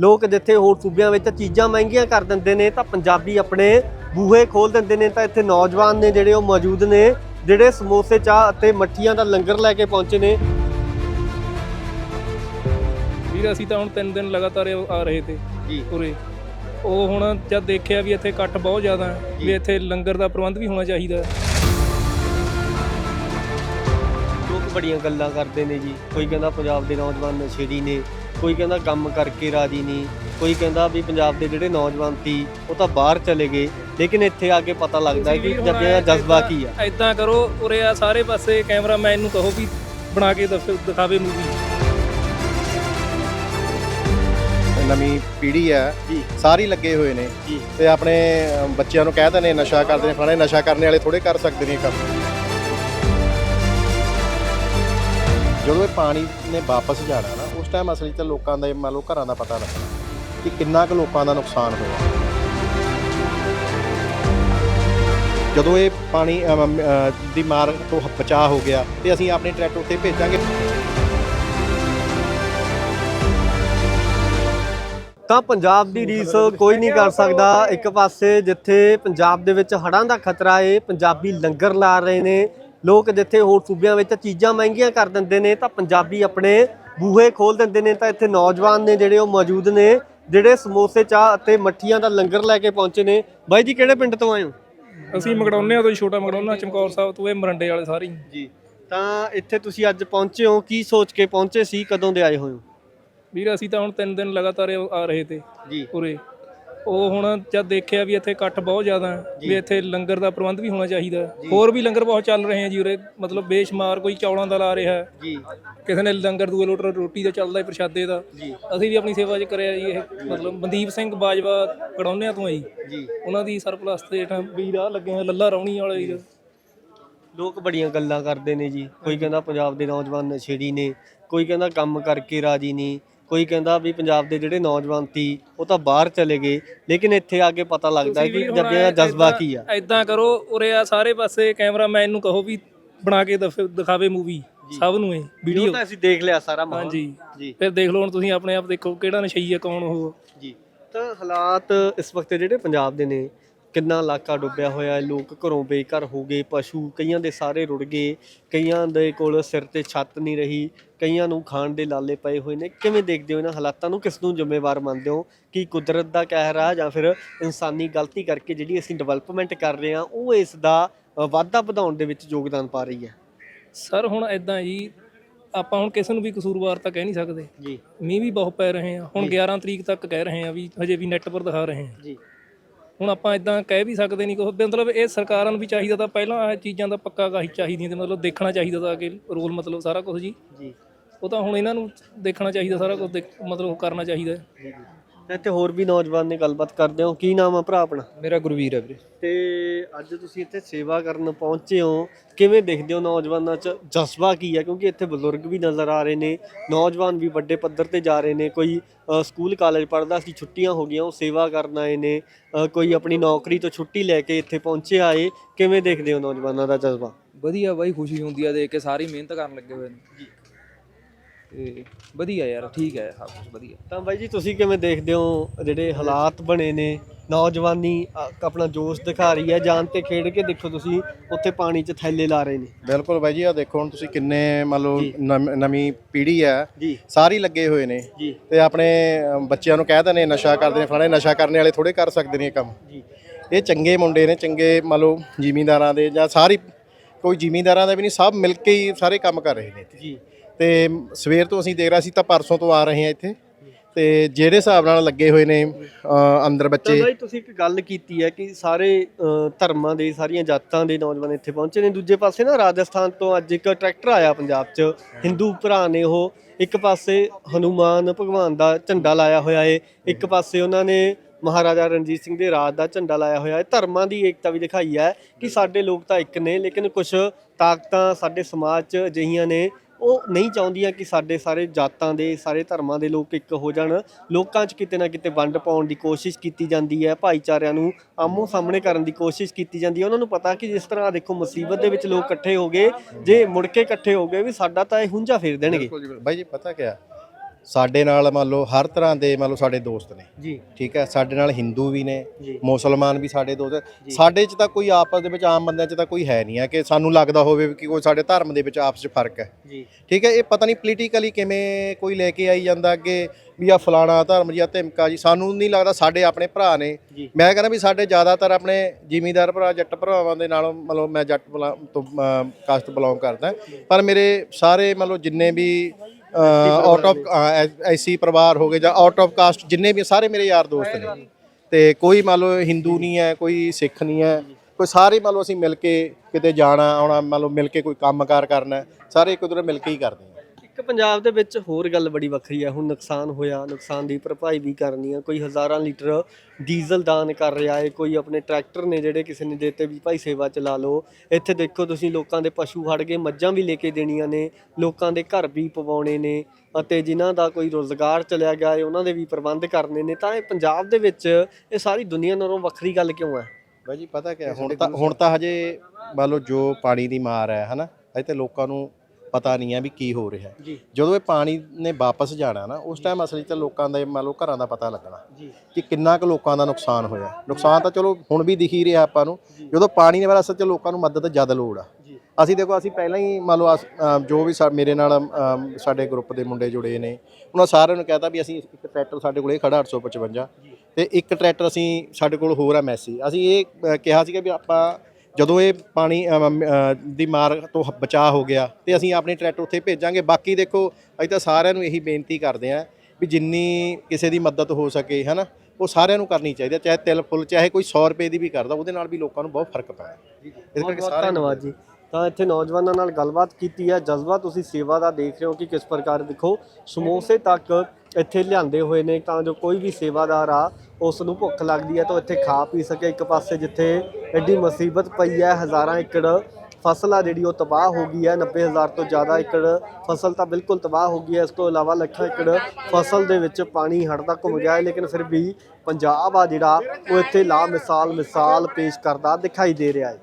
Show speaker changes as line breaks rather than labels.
ਲੋਕ ਜਿੱਥੇ ਹੋਰ ਸੂਬਿਆਂ ਵਿੱਚ ਚੀਜ਼ਾਂ ਮਹਿੰਗੀਆਂ ਕਰ ਦਿੰਦੇ ਨੇ ਤਾਂ ਪੰਜਾਬੀ ਆਪਣੇ ਬੂਹੇ ਖੋਲ ਦਿੰਦੇ ਨੇ ਤਾਂ ਇੱਥੇ ਨੌਜਵਾਨ ਨੇ ਜਿਹੜੇ ਉਹ ਮੌਜੂਦ ਨੇ ਜਿਹੜੇ ਸਮੋਸੇ ਚਾਹ ਅਤੇ ਮੱਠੀਆਂ ਦਾ ਲੰਗਰ ਲੈ ਕੇ ਪਹੁੰਚੇ ਨੇ।
ਵੀਰ ਅਸੀਂ ਤਾਂ ਹੁਣ ਤਿੰਨ ਦਿਨ ਲਗਾਤਾਰ ਆ ਰਹੇ ਤੇ
ਜੀ।
ਉਰੇ। ਉਹ ਹੁਣ ਜਦ ਦੇਖਿਆ ਵੀ ਇੱਥੇ ਇਕੱਠ ਬਹੁਤ ਜ਼ਿਆਦਾ ਹੈ ਵੀ ਇੱਥੇ ਲੰਗਰ ਦਾ ਪ੍ਰਬੰਧ ਵੀ ਹੋਣਾ ਚਾਹੀਦਾ ਹੈ।
ਲੋਕ ਬੜੀਆਂ ਗੱਲਾਂ ਕਰਦੇ ਨੇ ਜੀ। ਕੋਈ ਕਹਿੰਦਾ ਪੰਜਾਬ ਦੇ ਨੌਜਵਾਨ ਨਸ਼ੇੜੀ ਨੇ ਕੋਈ ਕਹਿੰਦਾ ਕੰਮ ਕਰਕੇ ਰਾਜੀ ਨਹੀਂ ਕੋਈ ਕਹਿੰਦਾ ਵੀ ਪੰਜਾਬ ਦੇ ਜਿਹੜੇ ਨੌਜਵਾਨ ਸੀ ਉਹ ਤਾਂ ਬਾਹਰ ਚਲੇ ਗਏ। ਲੇਕਿਨ ਇੱਥੇ ਆ ਕੇ ਪਤਾ ਲੱਗਦਾ ਹੈ ਕਿ ਜੱਬਿਆਂ ਦਾ ਜਜ਼ਬਾ ਕੀ ਆ।
ਏਦਾਂ ਕਰੋ ਉਰੇ ਆ ਸਾਰੇ ਪਾਸੇ ਕੈਮਰਾਮੈਨ ਨੂੰ ਕਹੋ ਵੀ ਬਣਾ ਕੇ ਦਿਖਾਵੇ ਮੂਵੀ
ਨਵੀਂ ਪੀੜ੍ਹੀ ਹੈ।
ਜੀ।
ਸਾਰੀ ਲੱਗੇ ਹੋਏ ਨੇ।
ਜੀ।
ਤੇ ਆਪਣੇ ਬੱਚਿਆਂ ਨੂੰ ਕਹਿ ਦਿੰਦੇ ਨੇ ਨਸ਼ਾ ਕਰਦੇ ਨੇ ਫਲਾਣੇ ਨਸ਼ਾ ਕਰਨ ਵਾਲੇ ਥੋੜੇ ਕਰ ਸਕਦੇ ਨੇ ਕੰਮ। ਜਦੋਂ ਇਹ ਪਾਣੀ ਨੇ ਵਾਪਸ ਜਾਣਾ ਉਸ ਟਾਈਮ ਅਸਲੀ ਤਾਂ ਲੋਕਾਂ ਦੇ ਮੰਨ ਲਓ ਘਰਾਂ ਦਾ ਪਤਾ ਲੱਗਣਾ ਕਿ ਕਿੰਨਾ ਕੁ ਲੋਕਾਂ ਦਾ ਨੁਕਸਾਨ ਹੋਇਆ। ਜਦੋਂ ਇਹ ਪਾਣੀ ਦੀ ਮਾਰ ਤੋਂ ਬਚਾਅ ਹੋ ਗਿਆ, ਤੇ ਅਸੀਂ ਆਪਣੇ ਟਰੈਕਟਰ ਉੱਤੇ ਭੇਜਾਂਗੇ।
ਤਾਂ ਪੰਜਾਬ ਦੀ ਰੀਸ ਕੋਈ ਨਹੀਂ ਕਰ ਸਕਦਾ। ਇੱਕ ਪਾਸੇ ਜਿੱਥੇ ਪੰਜਾਬ ਦੇ ਵਿੱਚ ਹੜ੍ਹਾਂ ਦਾ ਖਤਰਾ ਏ, ਪੰਜਾਬੀ ਲੰਗਰ ਲਾ ਰਹੇ ਨੇ। ਲੋਕ ਜਿੱਥੇ ਹੋਰ ਸੂਬਿਆਂ ਵਿੱਚ ਚੀਜ਼ਾਂ ਮਹਿੰਗੀਆਂ ਕਰ ਦਿੰਦੇ ਨੇ, ਤਾਂ ਪੰਜਾਬੀ ਆਪਣੇ ਬੂਹੇ ਖੋਲ ਦਿੰਦੇ ਨੇ ਤਾਂ ਇੱਥੇ ਨੌਜਵਾਨ ਨੇ ਜਿਹੜੇ ਉਹ ਮੌਜੂਦ ਨੇ ਜਿਹੜੇ ਸਮੋਸੇ ਚਾਹ ਅਤੇ ਮੱਠੀਆਂ ਦਾ ਲੰਗਰ ਲੈ ਕੇ ਪਹੁੰਚੇ ਨੇ। ਬਾਈ ਜੀ ਕਿਹੜੇ ਪਿੰਡ ਤੋਂ ਆਏ ਹੋ?
ਅਸੀਂ ਮਗੜਾਉਨੇ ਤੋਂ ਛੋਟਾ ਮਗੜਾਉਨਾ ਚਮਕੌਰ ਸਾਹਿਬ ਤੋਂ ਇਹ ਮਰੰਡੇ ਵਾਲੇ ਸਾਰੇ।
ਜੀ ਤਾਂ ਇੱਥੇ ਤੁਸੀਂ ਅੱਜ ਪਹੁੰਚੇ ਹੋ ਕੀ ਸੋਚ ਕੇ ਪਹੁੰਚੇ ਸੀ ਕਦੋਂ ਦੇ ਆਏ ਹੋਏ ਹੋ?
ਵੀਰ ਅਸੀਂ ਤਾਂ ਹੁਣ ਤਿੰਨ ਦਿਨ ਲਗਾਤਾਰ ਆ ਰਹੇ ਤੇ
ਜੀ।
ਉਰੇ। ਉਹ ਹੁਣ ਜਦ ਦੇਖਿਆ ਵੀ ਇੱਥੇ ਇਕੱਠ ਬਹੁਤ ਜ਼ਿਆਦਾ ਹੈ ਵੀ ਇੱਥੇ ਲੰਗਰ ਦਾ ਪ੍ਰਬੰਧ ਵੀ ਹੋਣਾ ਚਾਹੀਦਾ ਹੈ। ਹੋਰ ਵੀ ਲੰਗਰ ਬਹੁਤ ਚੱਲ ਰਹੇ ਆ ਜੀ ਉਰੇ ਮਤਲਬ ਬੇਸ਼ੁਮਾਰ ਕੋਈ ਚੌਲਾਂ ਦਾ ਲਾ ਰਿਹਾ ਹੈ।
ਜੀ।
ਕਿਸੇ ਨੇ ਲੰਗਰ ਦੂਏ ਲੋਟ ਰੋਟੀ ਦਾ ਚੱਲਦਾ ਹੈ ਪ੍ਰਸ਼ਾਦੇ ਦਾ।
ਜੀ।
ਅਸੀਂ ਵੀ ਆਪਣੀ ਸੇਵਾ 'ਚ ਕਰਿਆ ਜੀ ਇਹ ਮਤਲਬ ਮਨਦੀਪ ਸਿੰਘ ਬਾਜਵਾ ਕੜਾਉਨਿਆਂ ਤੋਂ ਆ ਜੀ।
ਜੀ।
ਉਹਨਾਂ ਦੀ ਸਰਪਲਸਤ ਹੇਠਾਂ ਵੀਰ ਆ ਲੱਗੇ ਹੋਏ ਲੱਲਾ ਰੌਣੀ ਵਾਲੇ ਜੀ।
ਲੋਕ ਬੜੀਆਂ ਗੱਲਾਂ ਕਰਦੇ ਨੇ ਜੀ। ਕੋਈ ਕਹਿੰਦਾ ਪੰਜਾਬ ਦੇ ਨੌਜਵਾਨ ਨਸ਼ੇੜੀ ਨੇ ਕੋਈ ਕਹਿੰਦਾ ਕੰਮ ਕਰਕੇ ਰਾਜੀ ਨਹੀਂ। ਕੋਈ ਕਹਿੰਦਾ ਵੀ ਪੰਜਾਬ ਦੇ ਜਿਹੜੇ ਨੌਜਵਾਨ ਸੀ ਉਹ ਤਾਂ ਬਾਹਰ ਚਲੇ ਗਏ ਲੇਕਿਨ ਇੱਥੇ ਆ ਕੇ ਪਤਾ ਲੱਗਦਾ ਹੈ ਕਿ ਜੱਬਿਆਂ ਦਾ ਜਜ਼ਬਾ ਕੀ ਆ।
ਐਦਾਂ ਕਰੋ ਉਰੇ ਆ ਸਾਰੇ ਪਾਸੇ ਕੈਮਰਾਮੈਨ ਨੂੰ ਕਹੋ ਵੀ ਬਣਾ ਕੇ ਦਫ- ਦਿਖਾਵੇ ਮੂਵੀ ਸਭ ਨੂੰ ਇਹ
ਵੀਡੀਓ
ਵੀਡੀਓ
ਤਾਂ ਅਸੀਂ ਦੇਖ ਲਿਆ ਸਾਰਾ ਮਾਹੌਲ।
ਹਾਂਜੀ।
ਜੀ।
ਫਿਰ ਦੇਖ ਲਓ ਹੁਣ ਤੁਸੀਂ ਆਪਣੇ ਆਪ ਦੇਖੋ ਕਿਹੜਾ ਨਸ਼ਈ ਹੈ ਕੌਣ ਉਹ।
ਜੀ। ਤਾਂ ਹਾਲਾਤ ਇਸ ਵਕਤ ਜਿਹੜੇ ਪੰਜਾਬ ਦੇ ਨੇ ਕਿੰਨਾ ਇਲਾਕਾ ਡੁੱਬਿਆ ਹੋਇਆ ਹੈ ਲੋਕ ਘਰੋਂ ਬੇਘਰ ਹੋ ਗਏ ਪਸ਼ੂ ਕਈਆਂ ਦੇ ਸਾਰੇ ਰੁੜ ਗਏ ਕਈਆਂ ਦੇ ਕੋਲ ਸਿਰ ਤੇ ਛੱਤ ਨਹੀਂ ਰਹੀ ਕਈਆਂ ਨੂੰ ਖਾਣ ਦੇ ਲਾਲੇ ਪਏ ਹੋਏ ਨੇ। ਕਿਵੇਂ ਦੇਖਦੇ ਹੋ ਇਹਨਾਂ ਹਾਲਾਤਾਂ ਨੂੰ? ਕਿਸ ਨੂੰ ਜ਼ਿੰਮੇਵਾਰ ਮੰਨਦੇ ਹੋ? ਕਿ ਕੁਦਰਤ ਦਾ ਕਹਿਰ ਆ ਜਾਂ ਫਿਰ ਇਨਸਾਨੀ ਗਲਤੀ ਕਰਕੇ ਜਿਹੜੀ ਅਸੀਂ ਡਿਵੈਲਪਮੈਂਟ ਕਰ ਰਹੇ ਹਾਂ ਉਹ ਇਸ ਦਾ ਵਾਧਾ ਵਧਾਉਣ ਦੇ ਵਿੱਚ ਯੋਗਦਾਨ ਪਾ ਰਹੀ ਹੈ?
ਸਰ ਹੁਣ ਐਦਾਂ ਜੀ ਆਪਾਂ ਹੁਣ ਕਿਸੇ ਨੂੰ ਵੀ ਕਸੂਰਵਾਰ ਤਾਂ ਕਹਿ ਨਹੀਂ ਸਕਦੇ।
ਜੀ।
ਮੀਂਹ ਵੀ ਬਹੁਤ ਪੈ ਰਹੇ ਆ। ਹੁਣ 11 ਤਰੀਕ ਤੱਕ ਕਹਿ ਰਹੇ ਆ ਵੀ ਹਜੇ ਵੀ ਨੈਟ ਪਰ ਦਿਖਾ ਰਹੇ ਆ।
ਜੀ।
ਹੁਣ ਆਪਾਂ ਇਦਾਂ ਕਹਿ ਵੀ ਸਕਦੇ ਨਹੀਂ ਕੁਛ ਮਤਲਬ ਇਹ ਸਰਕਾਰਾਂ ਨੂੰ ਵੀ ਚਾਹੀਦਾ ਤਾਂ ਪਹਿਲਾਂ ਇਹ ਚੀਜ਼ਾਂ ਦਾ ਪੱਕਾ ਗਾਹੀ ਚਾਹੀਦੀਆਂ ਤੇ ਮਤਲਬ ਦੇਖਣਾ ਚਾਹੀਦਾ ਤਾਂ ਕਿ ਰੋਲ ਮਤਲਬ ਸਾਰਾ ਕੁਝ ਜੀ।
ਜੀ।
ਉਹ ਤਾਂ ਹੁਣ ਇਹਨਾਂ ਨੂੰ ਦੇਖਣਾ ਚਾਹੀਦਾ ਸਾਰਾ ਕੁਝ ਮਤਲਬ ਕਰਨਾ ਚਾਹੀਦਾ।
ਇੱਥੇ ਹੋਰ ਵੀ ਨੌਜਵਾਨ ਨੇ ਗੱਲਬਾਤ ਕਰਦੇ ਹੋ। ਕੀ ਨਾਮ ਆ ਭਰਾ ਆਪਣਾ?
ਮੇਰਾ ਗੁਰਵੀਰ ਹੈ ਵੀਰੇ।
ਤੇ ਅੱਜ ਤੁਸੀਂ ਇੱਥੇ ਸੇਵਾ ਕਰਨ ਪਹੁੰਚੇ ਹੋ। ਕਿਵੇਂ ਦੇਖਦੇ ਹੋ ਨੌਜਵਾਨਾਂ 'ਚ ਜਜ਼ਬਾ ਕੀ ਹੈ ਕਿਉਂਕਿ ਇੱਥੇ ਬਜ਼ੁਰਗ ਵੀ ਨਜ਼ਰ ਆ ਰਹੇ ਨੇ ਨੌਜਵਾਨ ਵੀ ਵੱਡੇ ਪੱਧਰ ਤੇ ਜਾ ਰਹੇ ਨੇ। ਕੋਈ ਅ, ਸਕੂਲ ਕਾਲਜ ਪੜ੍ਹਦਾ ਸੀ ਛੁੱਟੀਆਂ ਹੋ ਗਈਆਂ ਉਹ ਸੇਵਾ ਕਰਨ ਆਏ ਨੇ। ਅ, ਕੋਈ ਆਪਣੀ ਨੌਕਰੀ ਤੋਂ ਛੁੱਟੀ ਲੈ ਕੇ ਇੱਥੇ ਪਹੁੰਚੇ ਆਏ। ਕਿਵੇਂ ਦੇਖਦੇ ਹੋ ਨੌਜਵਾਨਾਂ ਦਾ ਜਜ਼ਬਾ?
ਵਧੀਆ ਬਾਈ ਖੁਸ਼ੀ ਹੁੰਦੀ ਆ ਦੇਖ ਕੇ ਸਾਰੀ ਮਿਹਨਤ ਕਰਨ ਲੱਗੇ ਹੋਏ ਨੇ। ਤੇ ਵਧੀਆ ਯਾਰ ਠੀਕ ਹੈ ਸਭ ਕੁਝ ਵਧੀਆ।
ਤਾਂ ਬਾਈ ਜੀ ਤੁਸੀਂ ਕਿਵੇਂ ਦੇਖਦੇ ਹੋ ਜਿਹੜੇ ਹਾਲਾਤ ਬਣੇ ਨੇ? ਨੌਜਵਾਨੀ ਅ, ਆਪਣਾ ਜੋਸ਼ ਦਿਖਾ ਰਹੀ ਹੈ ਜਾਨ ਤੇ ਖੇਡ ਕੇ ਦੇਖੋ ਤੁਸੀਂ ਉੱਥੇ ਪਾਣੀ 'ਚ ਥੈਲੇ ਲਾ ਰਹੇ ਨੇ।
ਬਿਲਕੁਲ ਬਾਈ ਜੀ ਆ ਦੇਖੋ ਹੁਣ ਤੁਸੀਂ ਕਿੰਨੇ ਮੰਨ ਲਓ ਨਵ- ਨਵੀਂ ਪੀੜ੍ਹੀ
ਜੀ।
ਸਾਰੀ ਲੱਗੇ ਹੋਏ ਨੇ।
ਜੀ।
ਤੇ ਆਪਣੇ ਬੱਚਿਆਂ ਨੂੰ ਕਹਿ ਦਿੰਦੇ ਨੇ ਨਸ਼ਾ ਕਰਦੇ ਨੇ ਫਲਾਣੇ ਨਸ਼ਾ ਕਰਨ ਵਾਲੇ ਥੋੜੇ ਕਰ ਸਕਦੇ ਨੇ ਇਹ ਕੰਮ।
ਜੀ।
ਇਹ ਚੰਗੇ ਮੁੰਡੇ ਨੇ ਚੰਗੇ ਮੰਨ ਲਓ ਜ਼ਿਮੀਂਦਾਰਾਂ ਦੇ ਜਾਂ ਸਾਰੀ ਕੋਈ ਜ਼ਿਮੀਂਦਾਰਾਂ ਦਾ ਵੀ ਨਹੀਂ ਸਭ ਮਿਲ ਕੇ ਹੀ ਸਾਰੇ ਕੰਮ ਕਰ ਰਹੇ ਨੇ ਇੱਥੇ।
ਜੀ।
ਤੇ ਸਵੇਰ ਤੋਂ ਅਸੀਂ ਦੇਖ ਰਹੇ ਸੀ ਤਾਂ ਪਰਸੋਂ ਤੋਂ ਆ ਰਹੇ ਹਾਂ ਇੱਥੇ। ਤੇ ਜਿਹੜੇ ਹਿਸਾਬ ਨਾਲ ਲੱਗੇ ਹੋਏ ਨੇ ਅ, ਅੰਦਰ ਬੱਚੇ।
ਬਾਈ ਤੁਸੀਂ ਇੱਕ ਗੱਲ ਕੀਤੀ ਹੈ ਕਿ ਸਾਰੇ ਅ, ਧਰਮਾਂ ਦੇ ਸਾਰੀਆਂ ਜਾਤਾਂ ਦੇ ਨੌਜਵਾਨ ਇੱਥੇ ਪਹੁੰਚੇ ਨੇ। ਦੂਜੇ ਪਾਸੇ ਨਾ ਰਾਜਸਥਾਨ ਤੋਂ ਅੱਜ ਇੱਕ ਟਰੈਕਟਰ ਆਇਆ ਪੰਜਾਬ 'ਚ। ਹਿੰਦੂ ਭਰਾ ਨੇ ਉਹ। ਇੱਕ ਪਾਸੇ ਹਨੂਮਾਨ ਭਗਵਾਨ ਦਾ ਝੰਡਾ ਲਾਇਆ ਹੋਇਆ ਏ। ਇੱਕ ਪਾਸੇ ਉਹਨਾਂ ਨੇ ਮਹਾਰਾਜਾ ਰਣਜੀਤ ਸਿੰਘ ਦੇ ਰਾਜ ਦਾ ਝੰਡਾ ਲਾਇਆ ਹੋਇਆ ਹੈ ਧਰਮਾਂ ਦੀ ਏਕਤਾ ਵੀ ਦਿਖਾਈ ਹੈ ਕਿ ਸਾਡੇ ਲੋਕ ਤਾਂ ਇੱਕ ਨੇ ਲੇਕਿਨ ਕੁਝ ਤਾਕਤਾਂ ਸਾਡੇ ਸਮਾਜ 'ਚ ਅਜਿਹੀਆਂ ਨੇ ਉਹ ਨਹੀਂ ਚਾਹੁੰਦੀਆਂ ਕਿ ਸਾਡੇ ਸਾਰੇ ਜਾਤਾਂ ਦੇ, ਸਾਰੇ ਧਰਮਾਂ ਦੇ ਲੋਕ ਇੱਕ ਹੋ ਜਾਣ। ਲੋਕਾਂ 'ਚ ਕਿਤੇ ਨਾ ਕਿਤੇ ਵੰਡ ਪਾਉਣ ਦੀ ਕੋਸ਼ਿਸ਼ ਕੀਤੀ ਜਾਂਦੀ ਹੈ ਭਾਈਚਾਰਿਆਂ ਨੂੰ ਆਮੋ ਸਾਹਮਣੇ ਕਰਨ ਦੀ ਕੋਸ਼ਿਸ਼ ਕੀਤੀ ਜਾਂਦੀ ਹੈ ਉਹਨਾਂ ਨੂੰ ਪਤਾ ਕਿ ਜਿਸ ਤਰ੍ਹਾਂ ਦੇਖੋ ਮੁਸੀਬਤ ਦੇ ਵਿੱਚ ਲੋਕ ਇਕੱਠੇ ਹੋ ਗਏ, ਜੇ ਮੁੜ ਕੇ ਇਕੱਠੇ ਹੋ ਗਏ ਵੀ ਸਾਡਾ ਤਾਂ ਇਹ ਹੁੰਜਾ ਫੇਰ ਦੇਣਗੇ।
ਬਾਈ ਜੀ, ਪਤਾ ਕਿਆ? ਸਾਡੇ ਨਾਲ ਮੰਨ ਲਓ ਹਰ ਤਰ੍ਹਾਂ ਦੇ ਮੰਨ ਲਓ ਸਾਡੇ ਦੋਸਤ ਨੇ।
ਜੀ।
ਠੀਕ ਹੈ ਸਾਡੇ ਨਾਲ ਹਿੰਦੂ ਵੀ ਨੇ ਮੁਸਲਮਾਨ ਵੀ ਸਾਡੇ ਦੋਸਤ ਸਾਡੇ 'ਚ ਤਾਂ ਕੋਈ ਆਪਸ ਦੇ ਵਿੱਚ ਆਮ ਬੰਦਿਆਂ 'ਚ ਤਾਂ ਕੋਈ ਹੈ ਨਹੀਂ ਹੈ ਕਿ ਸਾਨੂੰ ਲੱਗਦਾ ਹੋਵੇ ਕਿ ਕੋਈ ਸਾਡੇ ਧਰਮ ਦੇ ਵਿੱਚ ਆਪਸ 'ਚ ਫ਼ਰਕ ਹੈ।
ਜੀ।
ਠੀਕ ਹੈ ਇਹ ਪਤਾ ਨਹੀਂ ਪੋਲੀਟੀਕਲੀ ਕਿਵੇਂ ਕੋਈ ਲੈ ਕੇ ਆਈ ਜਾਂਦਾ ਅੱਗੇ ਵੀ ਆ ਫਲਾਣਾ ਧਰਮ ਜੀ ਆ ਧਮਕਾ ਜੀ ਸਾਨੂੰ ਨਹੀਂ ਲੱਗਦਾ ਸਾਡੇ ਆਪਣੇ ਭਰਾ ਨੇ। ਮੈਂ ਕਹਿੰਦਾ ਵੀ ਸਾਡੇ ਜ਼ਿਆਦਾਤਰ ਆਪਣੇ ਜ਼ਿਮੀਂਦਾਰ ਭਰਾ ਜੱਟ ਭਰਾਵਾਂ ਦੇ ਨਾਲੋਂ ਮਤਲਬ ਮੈਂ ਜੱਟ ਤੋਂ ਕਾਸਟ ਬਿਲੋਂਗ ਕਰਦਾ। ਪਰ ਮੇਰੇ ਸਾਰੇ ਮਤਲਬ ਜਿੰਨੇ ਵੀ ਆਊਟ ਆਫ ਐਸੀ ਪਰਿਵਾਰ ਹੋ ਗਏ ਜਾਂ ਆਊਟ ਆਫ ਕਾਸਟ ਜਿੰਨੇ ਵੀ ਸਾਰੇ ਮੇਰੇ ਯਾਰ ਦੋਸਤ ਨੇ। ਤੇ ਕੋਈ ਮੰਨ ਲਓ ਹਿੰਦੂ ਨਹੀਂ ਹੈ ਕੋਈ ਸਿੱਖ ਨਹੀਂ ਹੈ ਕੋਈ ਸਾਰੇ ਮੰਨ ਲਓ ਅਸੀਂ ਮਿਲ ਕੇ ਕਿਤੇ ਜਾਣਾ ਆਉਣਾ ਮੰਨ ਲਓ ਮਿਲ ਕੇ ਕੋਈ ਕੰਮਕਾਰ ਕਰਨਾ ਸਾਰੇ ਇੱਕ ਦੂਜੇ ਮਿਲ ਕੇ ਹੀ ਕਰਦੇ ਹਾਂ
ਇੱਕ ਪੰਜਾਬ ਦੇ ਵਿੱਚ ਹੋਰ ਗੱਲ ਬੜੀ ਵੱਖਰੀ ਹੈ। ਹੁਣ ਨੁਕਸਾਨ ਹੋਇਆ ਨੁਕਸਾਨ ਦੀ ਭਰਪਾਈ ਵੀ ਕਰਨੀ ਹੈ। ਕੋਈ ਹਜ਼ਾਰਾਂ ਲੀਟਰ ਡੀਜ਼ਲ ਦਾਨ ਕਰ ਰਿਹਾ ਹੈ। ਕੋਈ ਆਪਣੇ ਟਰੈਕਟਰ ਨੇ ਜਿਹੜੇ ਕਿਸੇ ਨੇ ਦਿੱਤੇ ਵੀ ਭਾਈ ਸੇਵਾ ਚਲਾ ਲਓ। ਇੱਥੇ ਦੇਖੋ ਤੁਸੀਂ ਲੋਕਾਂ ਦੇ ਪਸ਼ੂ ਫੜ ਕੇ ਮੱਝਾਂ ਵੀ ਲੈ ਕੇ ਦੇਣੀਆਂ ਨੇ। ਲੋਕਾਂ ਦੇ ਘਰ ਵੀ ਪਵਾਉਣੇ ਨੇ ਅਤੇ ਜਿਨ੍ਹਾਂ ਦਾ ਕੋਈ ਰੋਜ਼ਗਾਰ ਚਲਿਆ ਗਿਆ ਹੈ ਉਹਨਾਂ ਦੇ ਵੀ ਪ੍ਰਬੰਧ ਕਰਨੇ ਨੇ। ਤਾਂ ਇਹ ਪੰਜਾਬ ਦੇ ਵਿੱਚ ਇਹ ਸਾਰੀ ਦੁਨੀਆ ਨਾਲੋਂ ਵੱਖਰੀ ਗੱਲ ਕਿਉਂ ਹੈ?
ਬਾਈ ਜੀ ਪਤਾ ਕੀ ਹੈ, ਹੁਣ ਤਾਂ ਹੁਣ ਤਾਂ ਹਜੇ ਮੰਨ ਲਓ ਜੋ ਪਾਣੀ ਦੀ ਮਾਰ ਹੈ ਹਨਾ? ਅਜੇ ਤੇ ਲੋਕਾਂ ਨੂੰ ਪਤਾ ਨਹੀਂ ਹੈ ਵੀ ਕੀ ਹੋ ਰਿਹਾ। ਹੈ ਜਦੋਂ ਇਹ ਪਾਣੀ ਨੇ ਵਾਪਸ ਜਾਣਾ ਨਾ ਉਸ ਟਾਈਮ ਅਸਲੀ ਤਾਂ ਲੋਕਾਂ ਦੇ ਮੰਨ ਲਓ ਘਰਾਂ ਦਾ ਪਤਾ ਲੱਗਣਾ ਕਿ ਕਿੰਨਾ ਕੁ ਲੋਕਾਂ ਦਾ ਨੁਕਸਾਨ ਹੋਇਆ। ਨੁਕਸਾਨ ਤਾਂ ਚਲੋ ਹੁਣ ਵੀ ਦਿਖ ਹੀ ਰਿਹਾ ਆਪਾਂ ਨੂੰ। ਜਦੋਂ ਪਾਣੀ ਨੇ ਵਾਰ ਅਸਲ 'ਚ ਲੋਕਾਂ ਨੂੰ ਮਦਦ ਜ਼ਿਆਦਾ ਲੋੜ ਆ। ਅਸੀਂ ਦੇਖੋ ਅਸੀਂ ਪਹਿਲਾਂ ਹੀ ਮੰਨ ਲਓ ਅਸ- ਅਮ ਜੋ ਵੀ ਸਾ- ਮੇਰੇ ਨਾਲ ਅਮ ਸਾਡੇ ਗਰੁੱਪ ਦੇ ਮੁੰਡੇ ਜੁੜੇ ਨੇ। ਉਹਨਾਂ ਸਾਰਿਆਂ ਨੂੰ ਕਹਿਤਾ ਵੀ ਅਸੀਂ ਇੱਕ ਟਰੈਕਟਰ ਸਾਡੇ ਕੋਲ ਇਹ ਖੜਾ 855 ਤੇ ਇੱਕ ਟਰੈਕਟਰ ਅਸੀਂ ਸਾਡੇ ਕੋਲ ਹੋਰ ਆ ਮੈਸੀ ਅਸੀਂ ਇਹ ਅ, ਕਿਹਾ ਸੀਗਾ ਵੀ ਆਪਾਂ ਜਦੋਂ ਇਹ ਪਾਣੀ ਦੀ ਮਾਰ ਤੋਂ ਬਚਾਅ ਹੋ ਗਿਆ ਤੇ ਅਸੀਂ ਆਪਣੇ ਟਰੈਕਟਰ ਉੱਥੇ ਭੇਜਾਂਗੇ। ਬਾਕੀ ਦੇਖੋ ਅਸੀਂ ਤਾਂ ਸਾਰਿਆਂ ਨੂੰ ਇਹੀ ਬੇਨਤੀ ਕਰਦੇ ਆਂ ਵੀ ਜਿੰਨੀ ਕਿਸੇ ਦੀ ਮਦਦ ਹੋ ਸਕੇ ਹਨਾ ਉਹ ਸਾਰਿਆਂ ਨੂੰ ਕਰਨੀ ਚਾਹੀਦੀ ਹੈ ਚਾਹੇ ਤਿਲ ਫੁੱਲ ਚਾਹੇ ਕੋਈ 100 ਰੁਪਏ ਦੀ ਵੀ ਕਰਦਾ ਉਹਦੇ ਨਾਲ ਵੀ ਲੋਕਾਂ ਨੂੰ ਬਹੁਤ ਫ਼ਰਕ ਪੈਣਾ ਇਸ ਕਰਕੇ ਸਾਰਿਆਂ
ਧੰਨਵਾਦ ਜੀ। ਤਾਂ ਇੱਥੇ ਨੌਜਵਾਨਾਂ ਨਾਲ ਗੱਲਬਾਤ ਕੀਤੀ ਹੈ। ਜਜ਼ਬਾ ਤੁਸੀਂ ਸੇਵਾ ਦਾ ਦੇਖ ਰਹੇ ਹੋ ਕਿ ਕਿਸ ਪ੍ਰਕਾਰ ਦੇਖੋ ਸਮੋਸੇ ਤੱਕ ਇੱਥੇ ਲਿਆਂਦੇ ਹੋਏ ਨੇ, ਤਾਂ ਜੋ ਕੋਈ ਵੀ ਸੇਵਾਦਾਰ ਆ ਉਸ ਨੂੰ ਭੁੱਖ ਲੱਗਦੀ ਹੈ ਤਾਂ ਇੱਥੇ ਖਾ ਪੀ ਸਕੇ। ਇੱਕ ਪਾਸੇ ਜਿੱਥੇ ਐਡੀ ਮੁਸੀਬਤ ਪਈ ਹੈ, ਹਜ਼ਾਰਾਂ ਏਕੜ ਫਸਲ ਆ ਜਿਹੜੀ ਉਹ ਤਬਾਹ ਹੋ ਗਈ ਹੈ 90000 ਤੋਂ ਜ਼ਿਆਦਾ ਏਕੜ ਫਸਲ ਤਾਂ ਬਿਲਕੁਲ ਤਬਾਹ ਹੋ ਗਈ ਹੈ। ਇਸ ਤੋਂ ਇਲਾਵਾ ਲੱਖਾਂ ਏਕੜ ਫਸਲ ਦੇ ਵਿੱਚ ਪਾਣੀ ਹੜ੍ਹ ਤੱਕ ਘੁੰਮ ਗਿਆ ਹੈ, ਲੇਕਿਨ ਫਿਰ ਵੀ ਪੰਜਾਬ ਆ ਜਿਹੜਾ, ਉਹ ਇੱਥੇ ਲਾ ਮਿਸਾਲ ਮਿਸਾਲ ਪੇਸ਼ ਕਰਦਾ ਦਿਖਾਈ ਦੇ ਰਿਹਾ ਹੈ।